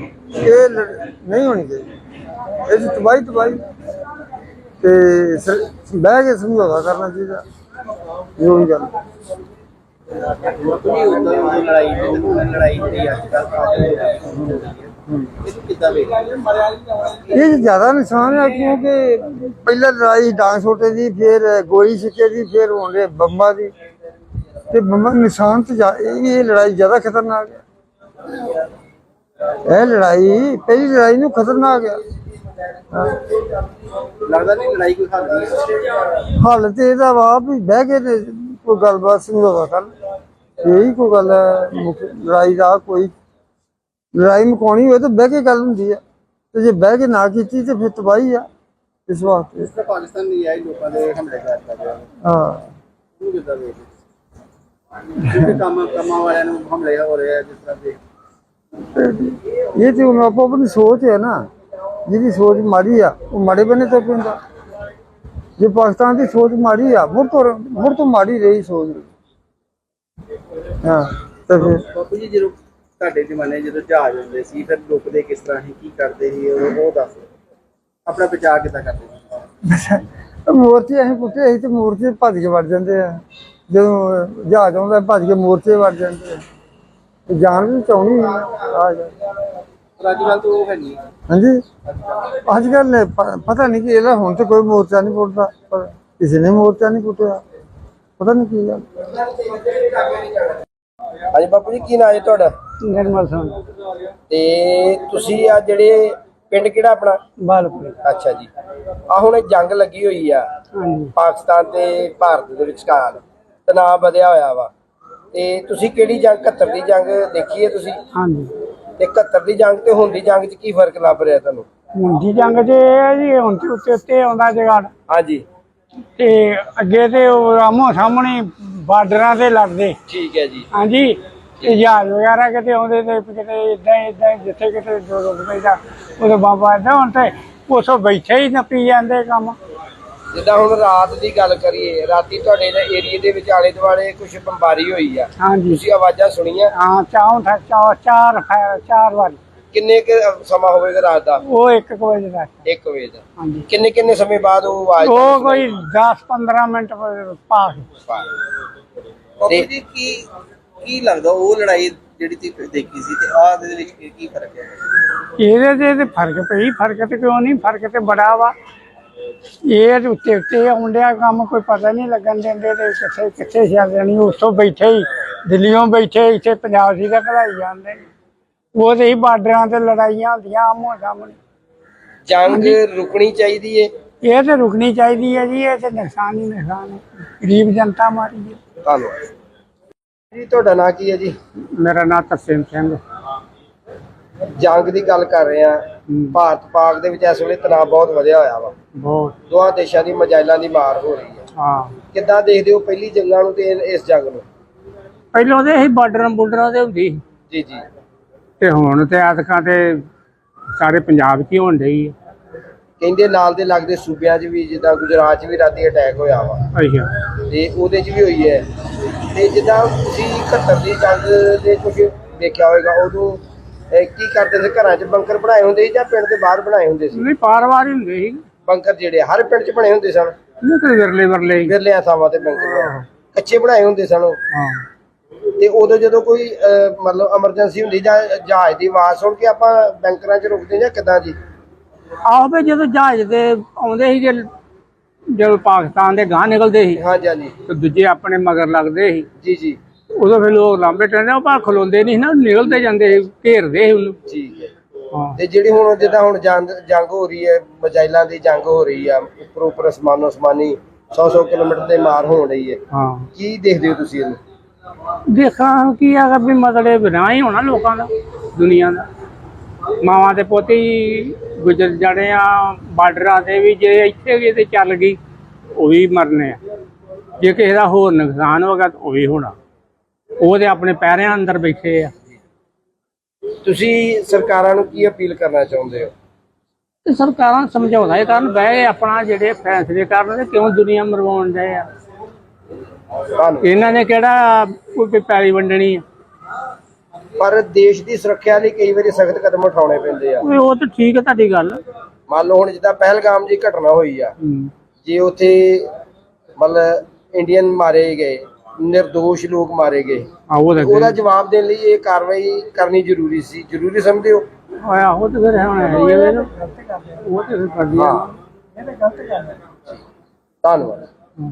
ਇਹ ਨਹੀਂ ਹੋਣੀ ਚਾਹੀਦੀ। ਇਹ 'ਚ ਤਬਾਹੀ ਤਬਾਹੀ। ਤੇ ਬਹਿ ਕੇ ਸਮਝੌਤਾ ਕਰਨਾ ਚਾਹੀਦਾ। ਇਹੋ ਹੀ ਗੱਲ। ਨਹੀਂ ਹੁੰਦਾ ਲੜਾਈ ਤੇ ਅੱਜ ਕੱਲ੍ਹ ਇਹ ਜ਼ਿਆਦਾ ਨੁਕਸਾਨ ਹੈ ਕਿਉਂਕਿ ਪਹਿਲਾਂ ਲੜਾਈ ਡਾਂਗ ਛੋਟੇ ਦੀ ਫਿਰ ਗੋਲੀ ਸਿੱਕੇ ਦੀ ਫਿਰ ਹੁਣ ਇਹ ਬੰਬਾਂ ਦੀ। ਤੇ ਬੰਬਾਂ ਦਾ ਨੁਕਸਾਨ ਤੇ ਇਹ ਲੜਾਈ ਜ਼ਿਆਦਾ ਖਤਰਨਾਕ ਹੈ। ਇਹ ਲੜਾਈ ਪਹਿਲੀ ਲੜਾਈ ਨੂੰ ਖਤਰਨਾਕ ਹਾਂ। ਲੱਗਦਾ ਨਹੀਂ ਲੜਾਈ ਕੋਈ ਹੱਲ ਨਹੀਂ ਹੱਲ ਤੇ ਇਹਦਾ ਵਾ ਵੀ ਬਹਿ ਕੇ ਤੇ ਕੋਈ ਗੱਲਬਾਤ ਸਮਝਾਵਾ ਕਰ ਇਹੀ ਕੋਈ ਗੱਲ ਹੈ ਲੜਾਈ ਦਾ ਕੋਈ ਲੜਾਈ ਮੁਕਾਉਣੀ ਹੋਵੇ ਤਾਂ ਬਹਿ ਕੇ ਗੱਲ ਹੁੰਦੀ ਆ। ਤੇ ਜੇ ਬਹਿ ਕੇ ਨਾ ਕੀਤੀ ਤੇ ਫਿਰ ਤਬਾਹੀ ਆ ਇਸ ਵਾਸਤੇ। ਇਸ ਤਰ੍ਹਾਂ ਪਾਕਿਸਤਾਨ ਨਹੀਂ ਆਈ ਲੋਕਾਂ ਦੇ ਹਮਲੇ ਕਰਦਾ ਪਿਆ ਹਾਂ। ਉਹ ਕਿੱਦਾਂ ਕਿਉਂਕਿ ਕੰਮ ਕੰਮਾਂ ਵਾਲਿਆਂ ਨੂੰ ਹਮਲੇ ਹੋ ਰਹੇ ਆ ਜਿਸ ਤਰ੍ਹਾਂ ਦੇ ਇਹ ਤੇ ਹੁਣ ਆਪੋ ਆਪਣੀ ਸੋਚ ਹੈ ਨਾ ਜਿਹਦੀ ਸੋਚ ਮਾੜੀ ਆ ਉਹ ਮਾੜੇ ਬੰਨੇ ਤੋਂ ਪੈਂਦਾ। ਜੇ ਪਾਕਿਸਤਾਨ ਦੀ ਸੋਚ ਮਾੜੀ ਆ ਮੁੜ ਤੋਂ ਮੁੜ ਤੋਂ ਮਾੜੀ ਰਹੀ ਸੋਚ। ਹਾਂ ਤੇ ਫਿਰ ਬਾਪੂ ਜੀ ਜਦੋਂ ਤੁਹਾਡੇ ਜ਼ਮਾਨੇ ਜਦੋਂ ਜਹਾਜ਼ ਹੁੰਦੇ ਸੀ ਫਿਰ ਰੁਕਦੇ ਕਿਸ ਤਰ੍ਹਾਂ ਸੀ ਕੀ ਕਰਦੇ ਸੀ ਉਹ ਦੱਸ ਆਪਣਾ ਬਚਾਅ ਕਿੱਦਾਂ ਕਰਦੇ ਸੀ? ਮੋਰਚੇ ਅਸੀਂ ਪੁੱਟੇ ਅਸੀਂ ਤੇ ਮੋਰਚੇ ਭੱਜ ਕੇ ਵੜ ਜਾਂਦੇ ਆ। ਜਦੋਂ ਜਹਾਜ਼ ਆਉਂਦਾ ਭੱਜ ਕੇ ਮੋਰਚੇ ਵੜ ਜਾਂਦੇ ਆ। ਜਾਨ ਵੀ ਚਾਉਣੀ ਆ ਆ ਜਾ। ਪਰ ਅੱਜ ਕੱਲ੍ਹ ਤਾਂ ਉਹ ਹੈ ਨਹੀਂ ਹਾਂਜੀ? ਅੱਜ ਕੱਲ ਪਤਾ ਨਹੀਂ ਕਿ ਇਹਦਾ ਹੁਣ ਤੇ ਕੋਈ ਮੋਰਚਾ ਨਹੀਂ ਪੁੱਟਦਾ ਪਰ ਕਿਸੇ ਨੇ ਮੋਰਚਾ ਨਹੀਂ ਪੁੱਟਿਆ। ਪਤਾ ਨਹੀਂ ਕੀ ਗੱਲ। ਹਾਂਜੀ ਬਾਪੂ ਜੀ ਕੀ ਨਾਂ ਹੈ ਤੁਹਾਡਾ? ਨਿਰਮਲ ਸਿੰਘ। ਤੇ ਤੁਸੀਂ ਆ ਜਿਹੜੇ ਪਿੰਡ ਕਿਹੜਾ ਆਪਣਾ? ਬਾਲਪੁਰ। ਅੱਛਾ ਜੀ। ਆ ਹੁਣ ਇਹ ਜੰਗ ਲੱਗੀ ਹੋਈ ਆ। ਹਾਂਜੀ। ਪਾਕਿਸਤਾਨ ਤੇ ਭਾਰਤ ਦੇ ਵਿਚਕਾਰ ਤਣਾਅ ਵਧਿਆ ਹੋਇਆ ਵਾ। ਤੇ ਤੁਸੀਂ ਕਿਹੜੀ ਜੰਗ 71 ਦੀ ਜੰਗ ਦੇਖੀ ਹੈ ਤੁਸੀਂ? ਹਾਂਜੀ। ਤੇ 71 ਦੀ ਜੰਗ ਤੇ ਹੁਣ ਦੀ ਜੰਗ 'ਚ ਕੀ ਫ਼ਰਕ ਲੱਭ ਰਿਹਾ ਤੁਹਾਨੂੰ? ਮੁੰਡੀ ਜੰਗ ਚ ਇਹ ਹੈ ਜੀ ਹੁਣ ਤੇ ਉੱਤੇ ਉੱਤੇ ਆਉਂਦਾ ਜਗਾੜ। ਹਾਂਜੀ। ਤੇ ਅੱਗੇ ਤੇ ਉਹ ਆਮੋ ਸਾਹਮਣੇ ਬਾਰਡਰਾਂ ਤੇ ਲੜਦੇ। ਠੀਕ ਹੈ ਜੀ। ਹਾਂਜੀ। ਤੇ ਜਹਾਜ਼ ਵਗੈਰਾ ਕਿਤੇ ਆਉਂਦੇ ਤੇ ਕਿਤੇ ਇਦਾਂ ਇਦਾਂ ਜਿੱਥੇ ਕਿਤੇ ਰੁਕ ਪੈਂਦਾ ਉਦੋਂ ਬਾਬਾ ਏਦਾਂ ਹੁਣ ਤੇ ਉਸੋਂ ਬੈਠੇ ਹੀ ਨੱਪੀ ਜਾਂਦੇ ਕੰਮ। ਜਿੱਦਾਂ ਹੁਣ ਰਾਤ ਦੀ ਗੱਲ ਕਰੀਏ ਰਾਤੀ ਤੁਹਾਡੇ ਦੇ ਏਰੀਏ ਦੇ ਵਿੱਚ ਆਲੇ ਦੁਆਲੇ ਕੁਝ ਬੰਬਾਰੀ ਹੋਈ ਆ। ਹਾਂਜੀ। ਤੁਸੀਂ ਆਵਾਜ਼ਾਂ ਸੁਣੀਆਂ? ਹਾਂ ਚਾਉਂ ਥਾ ਚਾਰ ਚਾਰ ਫੈ- ਚਾਰ ਵਾਰੀ। ਕਿੰਨੇ ਕੁ ਸਮਾਂ ਹੋਵੇਗਾ ਰਾਤ ਦਾ? ਉਹ ਇੱਕ ਕੁ ਵਜੇ ਦਾ। 1 ਵਜੇ ਦਾ। ਹਾਂਜੀ। ਕਿੰਨੇ ਕਿੰਨੇ ਸਮੇਂ ਬਾਅਦ ਉਹ ਆਵਾਜ਼ ਉਹ ਕੋਈ 10 15 ਮਿੰਟ ਪਾਸ। ਜੀ ਕੀ ਕੀ ਲੱਗਦਾ ਉਹ ਲੜਾਈ ਜਿਹੜੀ ਤੁਸੀਂ ਦੇਖੀ ਸੀ ਤੇ ਆਹ ਦੇ ਵਿੱਚ ਕੀ ਕੀ ਫ਼ਰਕ ਹੈ? ਇਹਦੇ ਤੇ ਤੇ ਫ਼ਰਕ ਪਈ ਫ਼ਰਕ ਤੇ ਕਿਉਂ ਨਹੀਂ? ਫ਼ਰਕ ਤੇ ਬੜਾ ਵਾ। ਇਹ ਉੱਤੇ ਉੱਤੇ ਆਉਂਦਿਆ ਕੰਮ ਕੋਈ ਪਤਾ ਨਹੀਂ ਲੱਗਣ ਦਿੰਦੇ ਤੇ ਕਿੱਥੇ ਕਿੱਥੇ ਚੱਲ ਜਾਣੀ ਉੱਥੋਂ ਬੈਠੇ ਹੀ ਦਿੱਲੀੋਂ ਬੈਠੇ ਇੱਥੇ ਪੰਜਾਬ ਸੀ ਦਾ ਕਢਾਈ ਜਾਂਦੇ ਨੇ। ਉਹ ਤੇ ਹੀ ਬਾਰਡਰਾਂ ਤੇ ਲੜਾਈਆਂ ਹੁੰਦੀਆਂ ਆਮੋ ਸਾਹਮਣੇ। ਜੰਗ ਰੁਕਣੀ ਚਾਹੀਦੀ ਏ। ਇਹ ਤੇ ਰੁਕਣੀ ਚਾਹੀਦੀ ਹੈ ਜੀ ਇਹ ਤੇ ਨੁਕਸਾਨ ਹੀ ਨੁਕਸਾਨ ਹੈ। ਗਰੀਬ ਜਨਤਾ ਮਾਰੀ ਹੈ ਧੰਨਵਾਦ। ਜੀ ਤੁਹਾਡਾ ਨਾਂ ਕੀ ਹੈ ਜੀ? ਮੇਰਾ ਨਾਮ ਤਰਸੇਮ ਸਿੰਘ ਜੰਗ ਦੀ ਗੱਲ ਕਰ ਰਹੇ ਆ ਭਾਰਤ ਪਾਕ ਦੇ ਵਿੱਚ ਇਸ ਵੇਲੇ ਤਣਾਅ ਬਹੁਤ ਵਧਿਆ ਹੋਇਆ ਵਾ। ਬਹੁਤ। ਦੋਹਾਂ ਦੇਸ਼ਾਂ ਦੀ ਮਜਾਇਲਾਂ ਦੀ ਮਾਰ ਹੋ ਰਹੀ ਹੈ। ਹਾਂ। ਕਿੱਦਾਂ ਦੇਖਦੇ ਹੋ ਪਹਿਲੀ ਜੰਗਾਂ ਨੂੰ ਤੇ ਇਹ- ਇਸ ਜੰਗ ਨੂੰ? ਪਹਿਲਾਂ ਤੇ ਅਸੀਂ ਬਾਰਡਰਾਂ ਬੁਲਡਰਾਂ ਤੇ ਹੁੰਦੀ ਸੀ। ਜੀ ਜੀ। ਤੇ ਹੁਣ ਤੇ ਆਦਕਾਂ ਤੇ ਸਾਰੇ ਪੰਜਾਬ 'ਚ ਹੀ ਹੋਣ ਡਈ ਹੈ ਕਹਿੰਦੇ ਨਾਲ ਦੇ ਲੱਗਦੇ ਸੂਬਿਆਂ 'ਚ ਵੀ ਜਿੱਦਾਂ ਗੁਜਰਾਤ 'ਚ ਵੀ ਰਾਤੀ ਅਟੈਕ ਹੋਇਆ ਵਾ। ਅੱਛਾ। ਤੇ ਉਹਦੇ 'ਚ ਵੀ ਹੋਈ ਹੈ। ਤੇ ਜਿੱਦਾਂ ਤੁਸੀਂ 71 ਦੀ ਜੰਗ ਦੇ ਕੁਝ ਦੇਖਿਆ ਹੋਵੇਗਾ ਉਦੋਂ ਅਹ, ਕੀ ਕਰਦੇ ਸੀ? ਘਰਾਂ 'ਚ ਬੰਕਰ ਬਣਾਏ ਹੁੰਦੇ ਸੀ ਜਾਂ ਪਿੰਡ ਦੇ ਬਾਹਰ ਬਣਾਏ ਹੁੰਦੇ ਸੀ? ਨਹੀਂ ਪਾਰ-ਵਾਰ ਹੀ ਹੁੰਦੇ ਸੀ। ਬੰਕਰ ਜਿਹੜੇ ਹਰ ਪਿੰਡ 'ਚ ਬਣੇ ਹੁੰਦੇ ਸਨ। ਨਹੀਂ ਤੇ ਵਿਰਲੇ ਵਰਲੇ ਹੀ। ਵਿਰਲਿਆਂ ਥਾਵਾਂ ਤੇ ਬੰਕਰ ਕੱਚੇ ਬਣਾਏ ਹੁੰਦੇ ਸਨ। ਹਾਂ। ਤੇ ਉਦੋਂ ਜਦੋਂ ਕੋਈ ਅਹ, ਮਤਲਬ ਐਮਰਜੈਂਸੀ ਹੁੰਦੀ ਜਾਂ ਜਹਾਜ਼ ਦੀ ਆਵਾਜ਼ ਸੁਣ ਕੇ ਆਪਾਂ ਬੈਂਕਰਾਂ 'ਚ ਰੁਕਦੇ ਜਾਂ ਕਿੱਦਾਂ ਜੀ? ਆਹੋ ਵੀ ਜਦੋਂ ਜਹਾਜ਼ ਦੇ ਆਉਂਦੇ ਸੀ ਜੇ ਜਦੋਂ ਪਾਕਿਸਤਾਨ ਦੇ ਗਾਂ ਨਿਕਲਦੇ ਸੀ ਹਾਂਜੀ ਹਾਂਜੀ ਤੇ ਦੂਜੇ ਆਪਣੇ ਮਗਰ ਲੱਗਦੇ ਸੀ। ਜੀ ਜੀ। ਉਦੋਂ ਫਿਰ ਲੋਕ ਲਾਂਬੇ ਟੰਡੇ ਉਹ ਪਰ ਖਲੋਂਦੇ ਨਹੀਂ ਸੀ ਨਾ ਨਿਕਲਦੇ ਜਾਂਦੇ ਸੀ ਘੇਰਦੇ ਸੀ ਉਹਨੂੰ। ਠੀਕ ਹੈ ਹਾਂ। ਤੇ ਜਿਹੜੀ ਹੁਣ ਜਿੱਦਾਂ ਹੁਣ ਜੰਗ ਹੋ ਰਹੀ ਹੈ ਮਜਾਇਲਾਂ ਦੀ ਜੰਗ ਹੋ ਰਹੀ ਆ ਉੱਪਰ ਉੱਪਰ ਅਸਮਾਨੋ ਅਸਮਾਨੀ 100-100 ਕਿਲੋਮੀਟਰ ਤੇ ਮਾਰ ਹੋਣ ਰਹੀ ਹੈ। ਹਾਂ। ਕੀ ਦੇਖਦੇ ਹੋ ਤੁਸੀਂ ਇਹਨੂੰ? ਦੇਖਾਂ ਕੀ ਆ ਵੀ ਮਤਲਬ ਬਿਨਾਂ ਹੀ ਹੋਣਾ ਲੋਕਾਂ ਦਾ ਦੁਨੀਆ ਦਾ। ਮਾਵਾਂ ਦੇ ਪੋਤੇ ਗੁਜ਼ਰ ਜਾਣੇ ਆ ਬਾਰਡਰਾਂ ਤੇ ਵੀ ਜੇ ਇੱਥੇ ਵੀ ਤੇ ਚੱਲ ਗਈ ਉਹ ਵੀ ਮਰਨੇ ਆ। ਜੇ ਕਿਸੇ ਦਾ ਹੋਰ ਨੁਕਸਾਨ ਹੋਗਾ ਤਾਂ ਉਹ ਵੀ ਹੋਣਾ। ਉਹ ਤੇ ਆਪਣੇ ਪੈਰਿਆਂ ਅੰਦਰ ਬੈਠੇ ਆ। ਤੁਸੀਂ ਸਰਕਾਰਾਂ ਨੂੰ ਕੀ ਅਪੀਲ ਕਰਨਾ ਚਾਹੁੰਦੇ ਹੋ? ਤੇ ਸਰਕਾਰਾਂ ਸਮਝਾਉਂਦਾ ਇਹ ਕਰਨ ਬਹਿ ਆਪਣਾ ਜਿਹੜੇ ਫੈਸਲੇ ਕਰਨ ਤੇ ਕਿਉਂ ਦੁਨੀਆ ਮਰਵਾਉਣ ਦੇ ਆ? ਇਹਨਾਂ ਨੇ ਕਿਹੜਾ ਕੋਈ ਪੈਲੀ ਵੰਡਣੀ ਆ? ਪਰ ਦੇਸ਼ ਦੀ ਸੁਰੱਖਿਆ ਲਈ ਕਈ ਵਾਰੀ ਸਖਤ ਕਦਮ ਉਠਾਉਣੇ ਪੈਂਦੇ ਆ। ਉਹ ਤਾਂ ਠੀਕ ਹੈ ਤੁਹਾਡੀ ਗੱਲ। ਮੰਨ ਲਓ ਹੁਣ ਜਿੱਦਾਂ ਪਹਿਲਗਾਮ ਦੀ ਘਟਨਾ ਹੋਈ ਆ। ਹੂੰ। ਜੇ ਉੱਥੇ ਮਤਲਬ ਇੰਡੀਅਨ ਮਾਰੇ ਗਏ નિર્ਦੋਸ਼ ਲੋਕ ਮਾਰੇ ਗਏ। ਆ ਉਹ ਤਾਂ ਉਹਦਾ ਜਵਾਬ ਦੇਣ ਲਈ ਇਹ ਕਾਰਵਾਈ ਕਰਨੀ ਜ਼ਰੂਰੀ ਸੀ। ਜ਼ਰੂਰੀ ਸਮਝਦੇ ਹੋ ਆਇਆ ਉਹ ਤਾਂ ਫਿਰ ਹੁਣ ਹੈ ਹੀ। ਉਹ ਤਾਂ ਫਿਰ ਕਰਦੀ ਆ। ਧੰਨਵਾਦ।